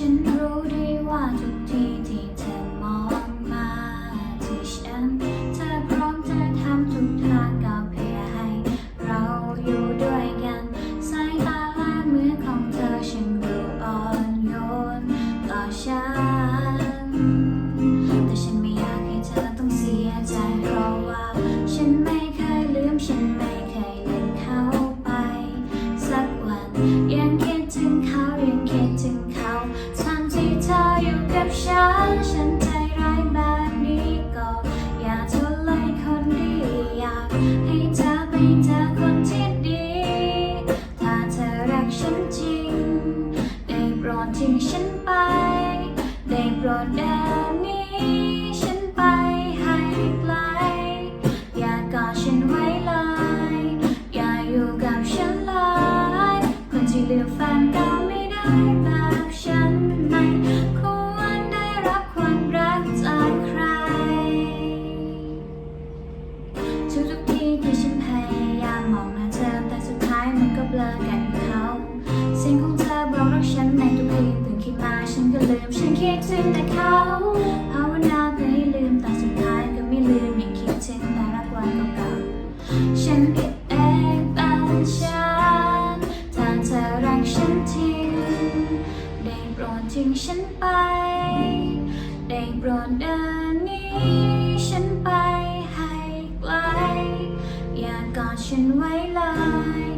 ฉันรู้ดีว่าทุกที ฉันใจร้ายแบบนี้ก็อย่าทนเลยคนดีอยากให้เธอไปเจอคนที่ดี ถ้าเธอรักฉันจริง ได้โปรดทิ้งฉันไป ได้โปรดเดินหนี้ฉันไปให้ไกล อย่ากอดฉันไว้เลย อย่าอยู่กับฉันเลย คนที่เลือกแฟนเก่าไม่ได้แบ ก็ลืมฉันคิดถึงแต่เขาภาวนาเพื่อให้ลืมแต่สุดท้ายก็ไม่ลืมยังคิดถึงแต่รักวันเก่าๆฉันผิดเองเป็นฉันถ้าเธอรักฉันจริงได้โปรดทิ้งฉันไป ได้โปรดเดินนี้ฉันไปให้ไกลอย่ากอดฉันไว้เลย